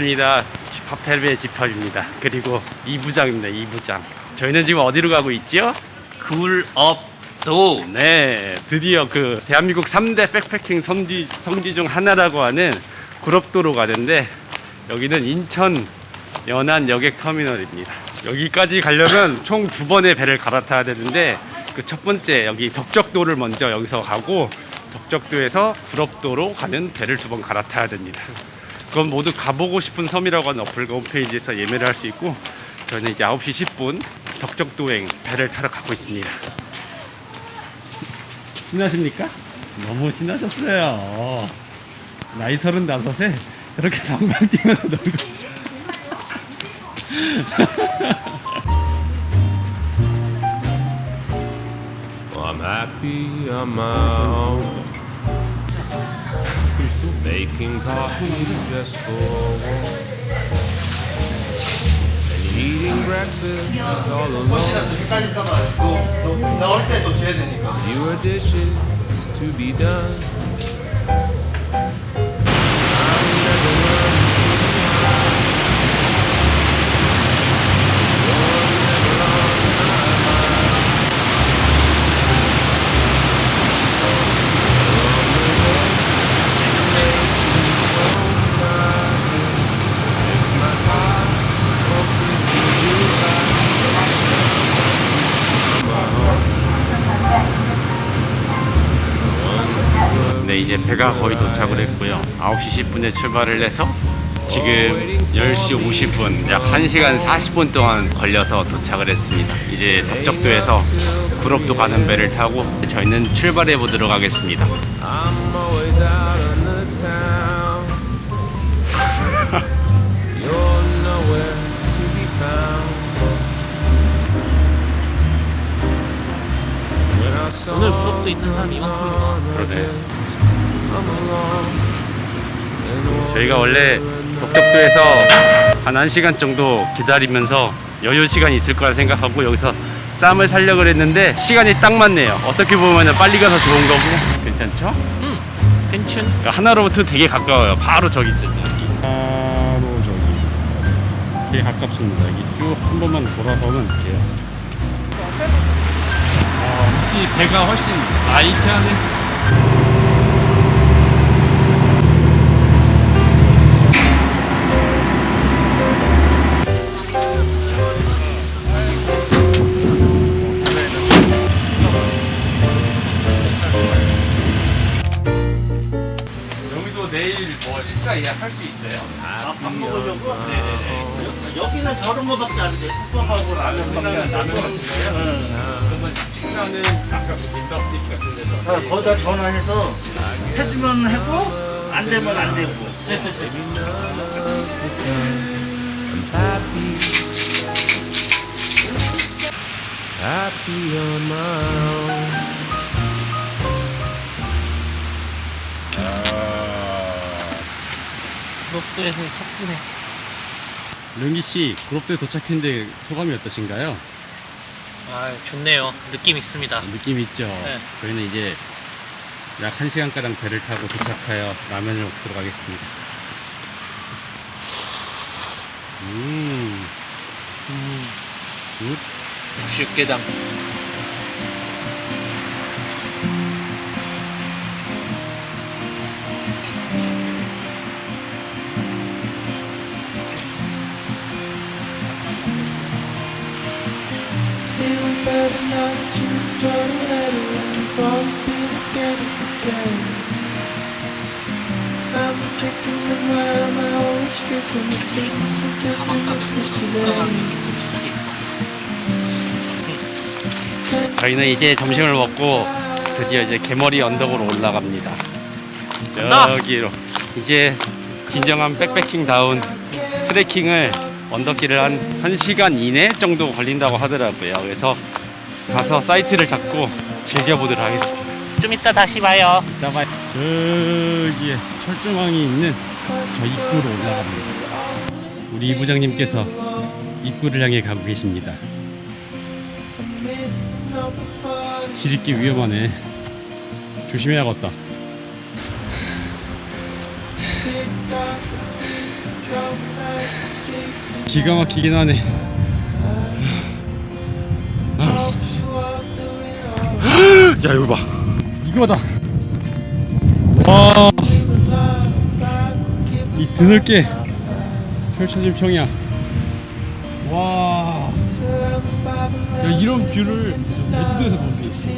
반갑습니다. 집합텔레비의 집합입니다. 그리고 이부장입니다. 이부장. 저희는 지금 어디로 가고 있죠? 굴업도 네, 드디어 그 대한민국 3대 백패킹 성지, 성지 중 하나라고 하는 구럽도로 가는데 여기는 인천 연안 여객 터미널입니다. 여기까지 가려면 총 두 번의 배를 갈아타야 되는데 그 첫 번째 여기 덕적도를 먼저 여기서 가고 덕적도에서 구럽도로 가는 배를 두 번 갈아타야 됩니다. 그건 모두 가보고 싶은 섬이라고 하는 어플 홈페이지에서 예매를 할 수 있고 저는 이제 9시 10분 덕적도행 배를 타러 가고 있습니다. 신나십니까? 너무 신나셨어요. 나이 서른 다섯에 이렇게 방방 뛰면서 놀고 있어요. I'm happy on my own. making coffee just for one, and eating breakfast all alone. Fewer dishes to be done. 이제 배가 거의 도착을 했고요. 9시 10분에 출발을 해서 지금 10시 50분, 약 1시간 40분 동안 걸려서 도착을 했습니다. 이제 덕적도에서 구럽도 가는 배를 타고 저희는 출발해 보도록 하겠습니다. 오늘 부럽도 있는 사람이 이만큼이구나. 그러네. 저희가 원래 덕적도에서 한 1시간 정도 기다리면서 여유 시간이 있을 거라 생각하고 여기서 쌈을 살려고 했는데 시간이 딱 맞네요. 어떻게 보면 빨리 가서 좋은 거고 괜찮죠? 응 괜춘 그러니까 하나로부터 되게 가까워요. 바로 저기 있어요. 저기. 바로 저기. 되게 가깝습니다. 여기 쭉 한 번만 돌아보면 돼요. 아, 혹시 배가 훨씬 라이트하네. 예약할 수 있어요? 아, 밥 먹으려고? 네네네. 여기는 저런 거밖에 안 돼. 국밥하고 라면밖에 안 돼. 그러면 식사는 아까 그 김밥집 같은 데서 어, 거기다 전화해서 해주면 해고 안 되면 안 되고. happy. Happy on my own. 부럽도에서 덕분에 릉기 씨 그룹도에 도착했는데 소감이 어떠신가요? 아 좋네요 느낌 있습니다 느낌 있죠? 네. 저희는 이제 약 1시간가량 배를 타고 도착하여 라면을 먹도록 하겠습니다. 음, 굿. 육개장 저희는 이제 점심을 먹고 드디어 이제 개머리 언덕으로 올라갑니다. 저기로 이제 진정한 백패킹다운 트레킹을 언덕길을 한 1시간 이내 정도 걸린다고 하더라고요. 그래서 가서 사이트를 잡고 즐겨보도록 하겠습니다. 좀 이따 다시 봐요 이따가 저기에 철조망이 있는 저 입구로 올라갑니다. 우리 이 부장님께서 입구를 향해 가고 계십니다. five. 지름길 위험하네. 조심해야겠다. 기가 막히긴 하네. 아. 야 여기 봐. 이거다. 와. 이 드넓게 펼쳐진 평야. 와. 야, 이런 뷰를 제주도에서 볼수 있어.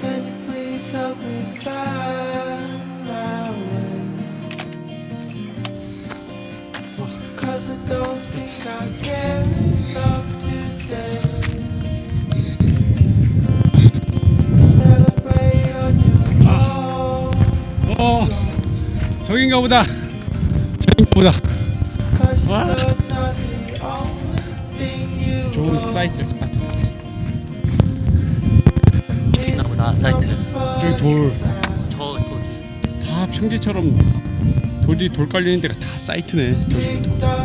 Can you please help me find my way? 어. 저긴가 보다. 저긴가 보다. You 좋은 사이트. 있나 보다 사이트. 저기 돌. 저 거기. 다 평지처럼 돌이 돌 깔리는 데가 다 사이트네. 저기부터.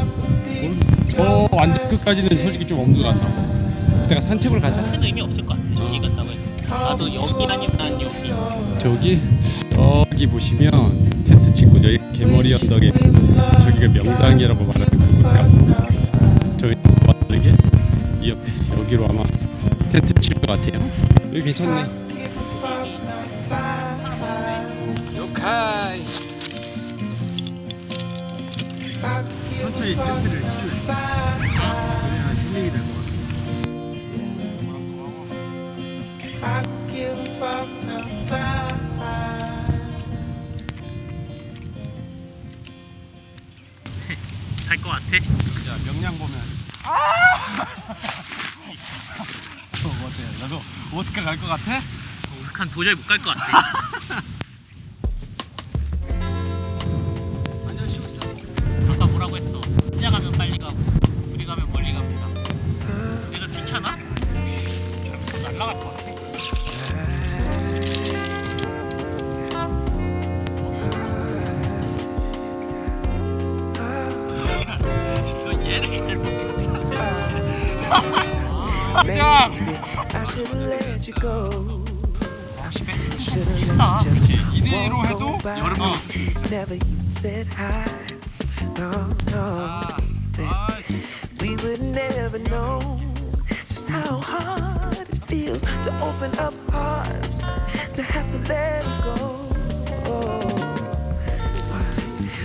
저 완전 끝까지는 솔직히 좀 엄두가 안 나고. 이따가 산책을 가자. 큰 의미 없을 것 같아. 저기 갔다고 해도. 나도 여기 아니면 난 여기. 저기 저기 보시면 텐트 치고 저기 개머리 언덕에 저기가 명당이라고 말하는 그곳 같습니다. 저기 다르게 이 옆에 여기로 아마 텐트 칠 것 같아요. 여기 괜찮네. 천천히 텐트를 살것 같아. 자 명량 보면 저 어때요? 나도 오스카 갈 것 같아? 오스칸 도저히 못 갈 것 같아. Should've let you just 이대로 walk 해도 on by. 여름에 Never even said hi. No, no. We would never know just how hard it feels to open up hearts, to have to let 'em go.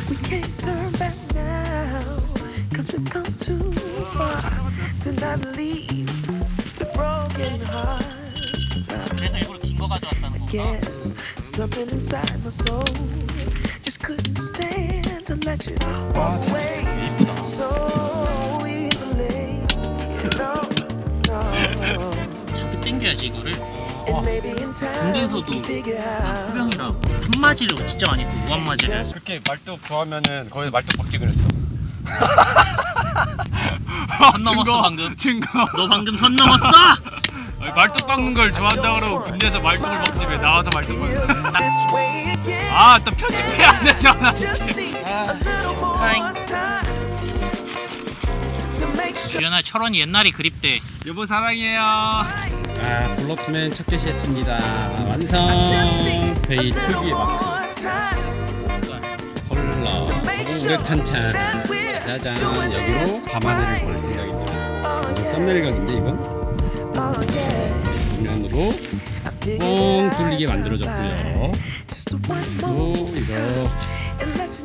We can't turn back now, cause we've come too far to not leave the broken hearts. 그래서 일부러 긴 거 가져왔다는 건가? Guess something inside my soul just couldn't stand to let you walk away so easily. No, no. 잔뜩 땡겨야지 이거를. And maybe in time we 군대에서도 can figure out. 호병이랑 한마지를 진짜 많이 했고 무한마지를. 그렇게 말뚝 좋아하면은 거의 말뚝 박지 그랬어. 선 넘었어 방금. 증거. 너 방금 선 넘었어. 말뚝 박는 걸 좋아한다 그러고 군대에서 말뚝을 박지 왜 나와서 말뚝 박는 This way again. 아또 편집해야 되잖아. 주연아 철원이 옛날이 그립대. 여보 사랑해요. 아 블록투맨 첫 개시했습니다. 완성. 베이 특유의 마크. 컬러 우레탄창. 짜잔 여기로 밤하늘을 볼 생각입니다. 썸네일 각인데 이건 뚫리게 만들어졌고요.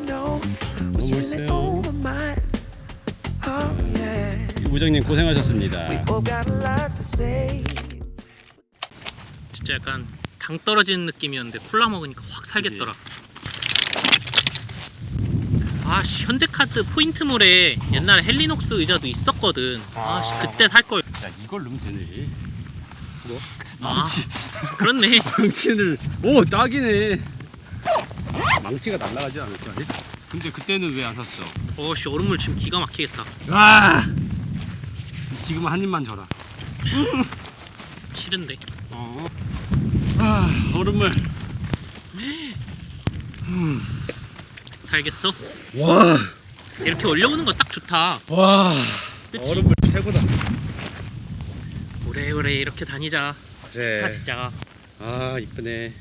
Know what's really 멋있어요. 우정님 고생하셨습니다. 진짜 약간 당 떨어지는 느낌이었는데 콜라 먹으니까 확 살겠더라. 아, 씨, 현대카드 포인트몰에 옛날에 헬리녹스 의자도 있었거든. 아, 씨, 그때 살 걸. 야 이걸 넣으면 되네. 뭐? 아, 그렇네. 망치를 오 딱이네. 망치가 날아가지 않을 거 아니야? 근데 그때는 왜 안 샀어? 어, 씨, 얼음물 지금 기가 막히겠다. 와 지금은 한 입만 줘라. 싫은데. 어. 아 얼음물. 살겠어? 와. 이렇게 올려오는 거 딱 좋다. 와. 그치? 얼음물 최고다. 오래오래 이렇게 다니자 그래. 다 진짜 아 이쁘네.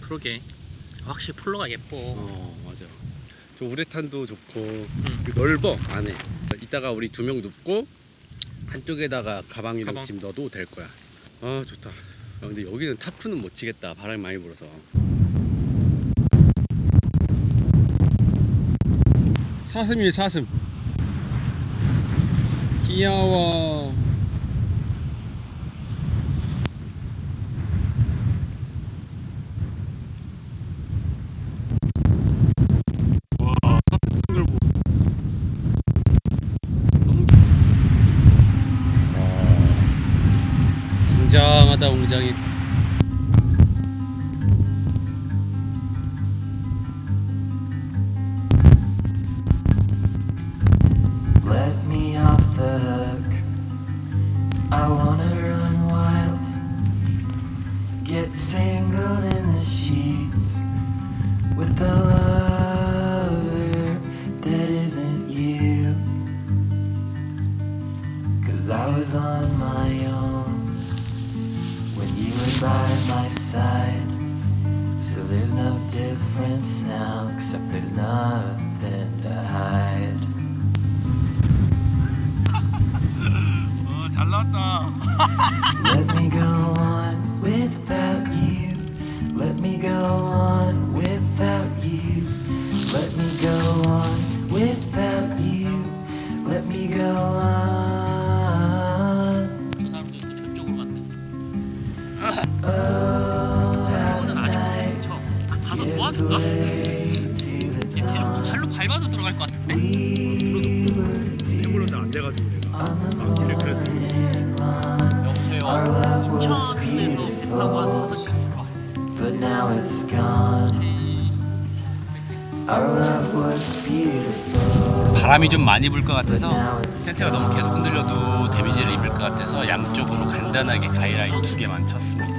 그러게 확실히 폴로가 예뻐 어 맞아. 저 우레탄도 좋고 그 넓어 안에. 이따가 우리 두 명 눕고 한쪽에다가 가방이랑 가방. 짐 넣어도 될 거야. 아 좋다. 아, 근데 여기는 타프는 못 치겠다. 바람이 많이 불어서. 사슴이 사슴. 귀여워. was on my own when you were by my side. So there's no difference now, except there's nothing to hide. Oh, Let me go on without you. Let me go on 일부러도 안 돼가지고 내가 망치를 line. 여보세요. Our love was beautiful. 바람이 좀 많이 불 것 같아서 텐트가 너무 계속 흔들려도 데미지를 입을 것 같아서 양쪽으로 간단하게 가이라인 두 개만 쳤습니다.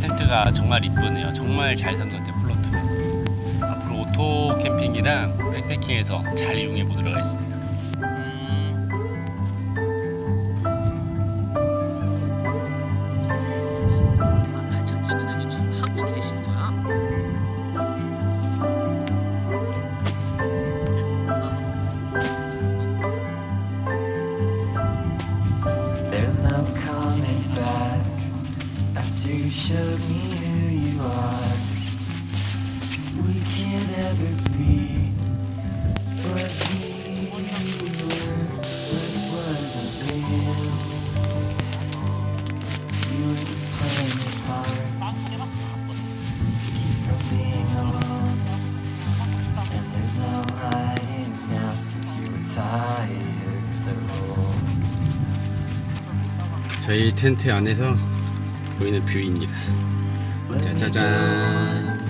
텐트가 정말 이쁘네요. 정말 잘같 오토 캠핑이랑 백패킹에서 잘 이용해 보도록 하겠습니다. 저희 텐트 안에서 보이는 뷰입니다. 짜자잔.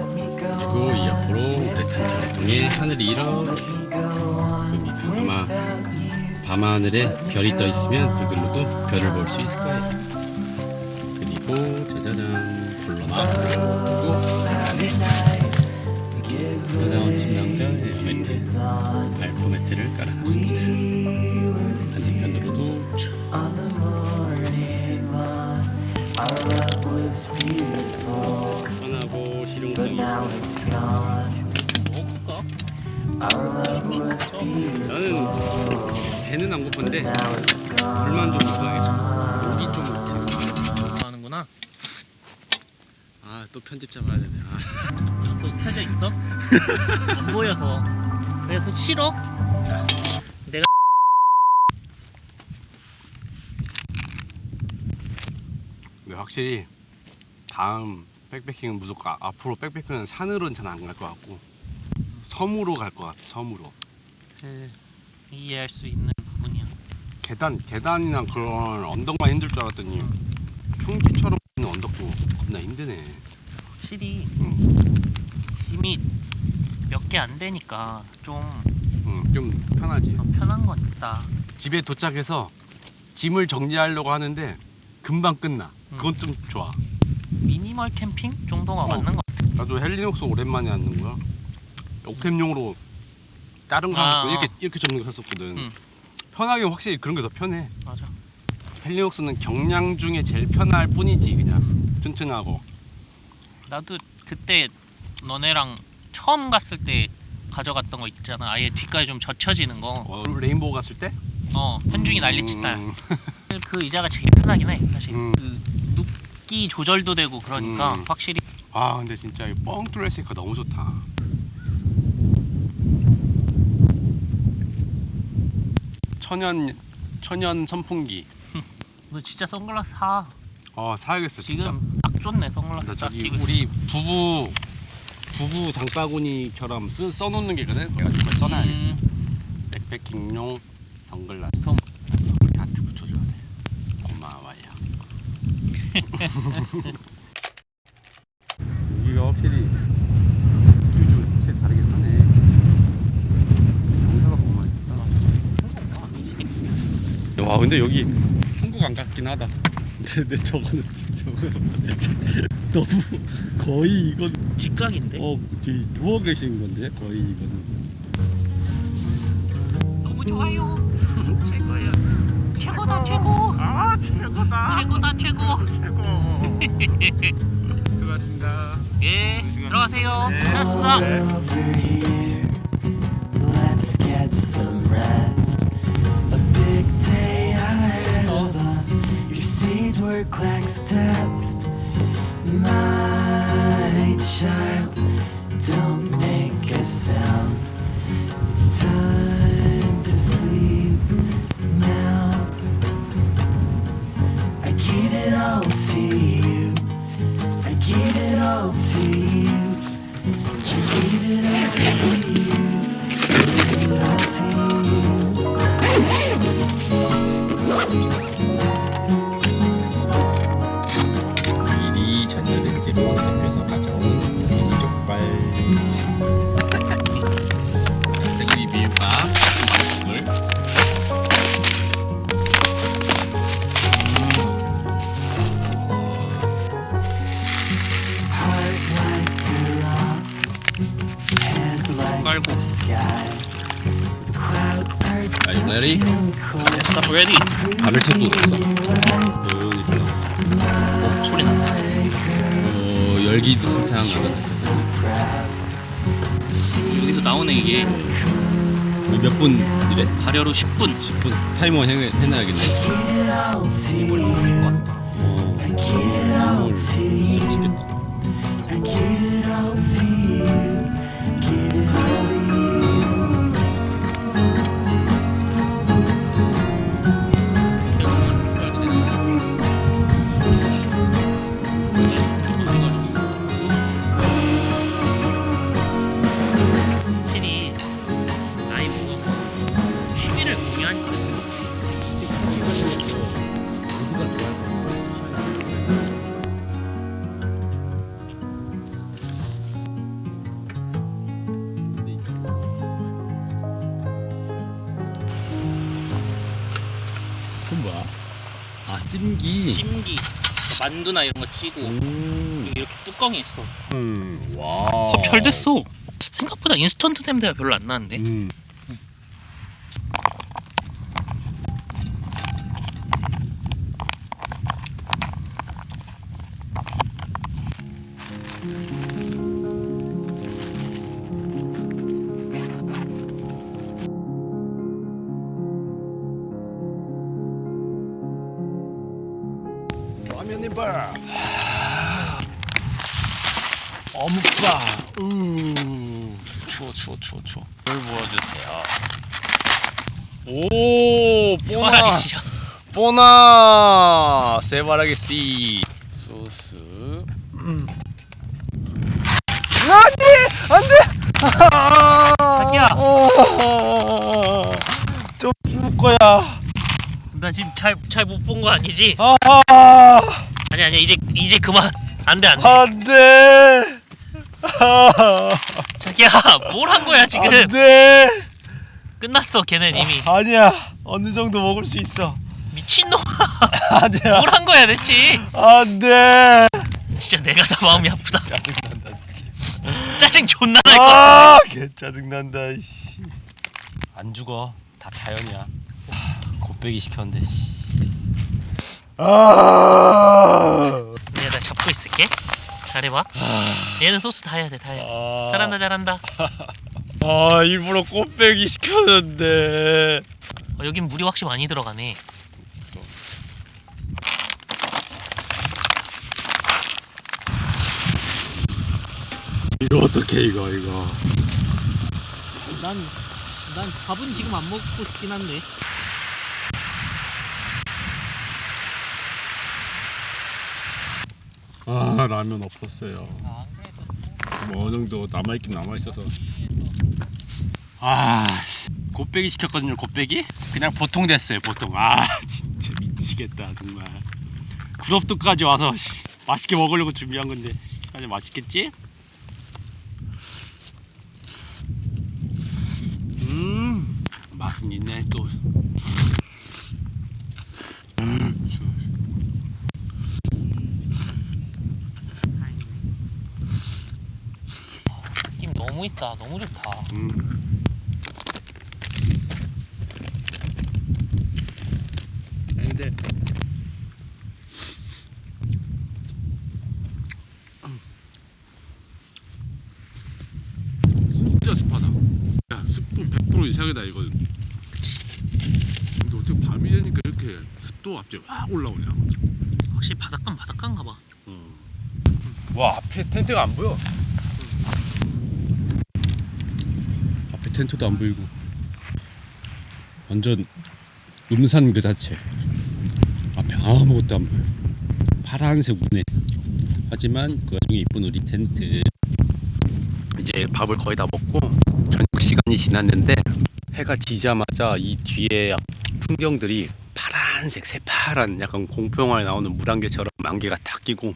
그리고 이 옆으로 우레탄차를 통해 하늘이 이렇게 보입니다. 아마 밤하늘에 별이 떠 있으면 그걸로도 별을 볼 수 있을 거예요. 그리고 짜자잔 콜로나 그리고 짜자잔 침낭과 매트 발포 매트를 깔아놨습니다. 반대편으로도 쭉 On the morning line, our love was beautiful, 편하고 but 실용성이 now 있고 it's gone. 먹을까? Our love was beautiful, 나는 배는 안 고픈데 now it's gone. 물만 좀 먹어야겠어. 목이 좀 계속 하는구나. 아 또 편집 잡아야 되네. 아. 또 펴져 있어? 안 보여서. 그래서 싫어? 자. 내가 근데 확실히 다음 백패킹은 무조건 아- 앞으로 백패킹은 산으로는 잘 안 갈 것 같고 섬으로 갈 것 같아. 섬으로. 그 이해할 수 있는 부분이야. 계단 계단이나 그런 언덕만 힘들 줄 알았더니 평지처럼 있는 언덕도 겁나 힘드네. 확실히 응. 힘이 몇 개 안 되니까 좀 응, 좀 편하지. 더 편한 건 있다. 집에 도착해서 짐을 정리하려고 하는데 금방 끝나. 그건 좀 좋아. 미니멀 캠핑 정도가 어. 맞는 것 같아. 나도 헬리녹스 오랜만에 하는 거야. 옥템용으로 다른 거 아, 하고 어. 이렇게 이렇게 접는 거 샀었거든. 응. 편하게 확실히 그런 게 더 편해. 맞아. 헬리옥스는 경량 중에 제일 편할 뿐이지 그냥 튼튼하고. 나도 그때 너네랑 처음 갔을 때 가져갔던 거 있잖아. 아예 뒷까지 좀 젖혀지는 거. 어, 레인보우 갔을 때? 어, 현중이 난리친 날. 음, 그 의자가 제일 편하긴 해. 사실. 음. 그 눕기 조절도 되고 그러니까 음. 확실히 아 근데 진짜 이 뻥 뚫렸으니까 너무 좋다. 천연 천연 선풍기. 너 진짜 선글라스 사. 어 사야겠어 진짜. 지금 딱 좋네 선글라스 나 딱 저기 끼고 우리 부부 부부 장바구니처럼 쓰, 써놓는 게 있거든. 그래가지고 그걸 써놔야겠어. 음. 백패킹용 선글라스. 그럼- 우리 다트 붙여줘야 돼. 고마워요. 여기가 확실히 뷰좀 확실히 다르긴 하네. 정사가 너무 맛있다. 와 근데 여기 한국 안 같긴 하다. 근데 저거는 저거는 너무 거의 이건 직각인데. 어 누워 계신 건데 거의 이거는. 너무 좋아요. 수고하셨습니다. 예 들어가세요. 고맙습니다. over here. Let's get some rest. A big day ahead of us. Your seeds were clack step. My child, don't make a sound. It's time to sleep 10분 이래 발열 후 10분. 10분 타이머 해, 해놔야겠네. 이걸 먹을 것 같다 어, 이걸 진짜 맛있겠다 찜기. 찜기. 만두나 이런 거 찌고 음, 여기 이렇게 뚜껑이 있어. 음, 와. 밥잘 됐어. 생각보다 인스턴트 냄새가 별로 안 나는데? 음. 추워 추워 추워 추워. 물 부어주세요. 오 뽀나. 뽀나. 세바라게시 소스. 자기야. 좀 죽을 거야. 나 지금 잘 잘 못 본 거 아니지? 아 아니 아니 이제 이제 그만. 안돼 안돼. 안돼 자기야 뭘 한 거야 지금? 안돼. 끝났어 걔는 이미. 아니야. 어느 정도 먹을 수 있어. 미친놈 아니야. 뭘 한 거야 대체? 안돼. 진짜 내가 다 마음이 아프다. 짜증난다 짜증 존나 날것 같아. 아개 짜증난다 안 죽어. 다 자연이야. 곱빼기 시켰는데. 내가 나 잡고 있을게. 잘해봐. 얘는 소스 다 해야 돼, 다 해야 돼. 잘한다, 잘한다. 아 일부러 곱빼기 시켰는데. 어, 여긴 물이 확실히 많이 들어가네. 이거 어떻게 이거 이거. 난, 난 밥은 지금 안 먹고 싶긴 한데. 아 라면 그래도. 지금 어느 정도 남아 있긴 남아 있어서. 아 곱빼기 시켰거든요. 곱빼기? 그냥 보통 됐어요. 보통. 아 진짜 미치겠다 정말. 구럽도까지 와서 씨, 맛있게 먹으려고 준비한 건데 아주 맛있겠지? 음 맛은 있네 또. 너무 있다. 너무 좋다. 음. 근데 진짜 습하다. 야 습도 100% 이상이다 이거는. 근데 어떻게 밤이 되니까 이렇게 습도 갑자기 확 올라오냐? 확실히 바닷가 바닷가인가 봐. 와 앞에 텐트가 안 보여. 앞에 텐트도 안 보이고 완전 음산 그 자체. 앞에 아무것도 안 보여. 파란색 운해. 하지만 그 와중에 이쁜 우리 텐트. 이제 밥을 거의 다 먹고 저녁 시간이 지났는데 해가 지자마자 이 뒤에 풍경들이 파란색 새파란 약간 공포영화에 나오는 물안개처럼 안개가 탁 끼고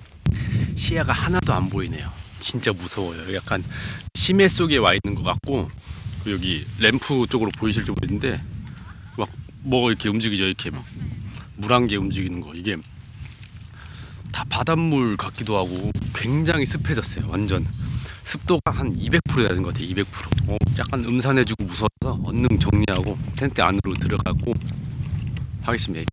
시야가 하나도 안 보이네요. 진짜 무서워요. 약간 심해 속에 와 있는 것 같고 그 여기 램프 쪽으로 보이실지 모르겠는데 막 뭐가 이렇게 움직이죠. 이렇게 막 물안개 움직이는 거 이게 다 바닷물 같기도 하고 굉장히 습해졌어요. 완전 습도가 한 200% 되는 것 같아요. 200%. 어, 약간 음산해지고 무서워서 얼른 정리하고 텐트 안으로 들어가고 하겠습니다.